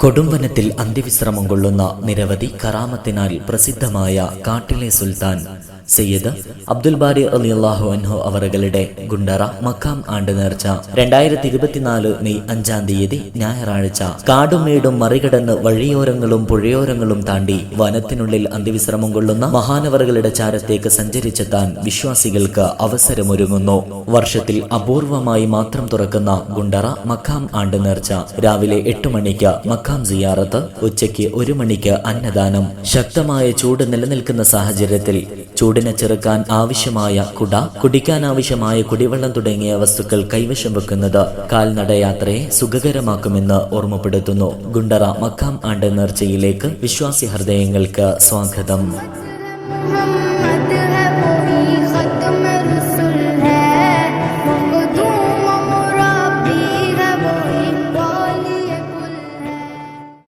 കൊടുമ്പനത്തിൽ അന്ത്യവിശ്രമം കൊള്ളുന്ന നിരവധി കറാമത്തിനാൽ പ്രസിദ്ധമായ കാട്ടിലെ സുൽത്താൻ സയ്യിദ് അബ്ദുൽ ബാരി അലി അള്ളാഹു അൻഹു അവറുകളുടെ ഗുണ്ടറ മക്കാം ആണ്ട് നേർച്ച രണ്ടായിരത്തി ഇരുപത്തിനാല് മെയ് അഞ്ചാം തീയതി ഞായറാഴ്ച കാടും മേടും മറികടന്ന് വഴിയോരങ്ങളും പുഴയോരങ്ങളും താണ്ടി വനത്തിനുള്ളിൽ അന്ത്യവിശ്രമം കൊള്ളുന്ന മഹാനവറുകളുടെ ചാരത്തേക്ക് സഞ്ചരിച്ചെത്താൻ വിശ്വാസികൾക്ക് അവസരമൊരുങ്ങുന്നു. വർഷത്തിൽ അപൂർവമായി മാത്രം തുറക്കുന്ന ഗുണ്ടറ മക്കാം ആണ്ട് നേർച്ച രാവിലെ എട്ട് മണിക്ക് മക്കാം സിയാറത്ത് ഉച്ചയ്ക്ക് ഒരു മണിക്ക് അന്നദാനം. ശക്തമായ ചൂട് നിലനിൽക്കുന്ന സാഹചര്യത്തിൽ ചൂടിനെ ചെറുക്കാൻ ആവശ്യമായ കുട കുടിക്കാൻ ആവശ്യമായ കുടിവെള്ളം തുടങ്ങിയ വസ്തുക്കൾ കൈവശം വെക്കുന്നത് കാൽനടയാത്രയെ സുഖകരമാക്കുമെന്ന് ഓർമ്മപ്പെടുത്തുന്നു. ഗുണ്ടറ മക്കാം ആണ്ട് നേർച്ചയിലേക്ക് വിശ്വാസി ഹൃദയങ്ങൾക്ക് സ്വാഗതം.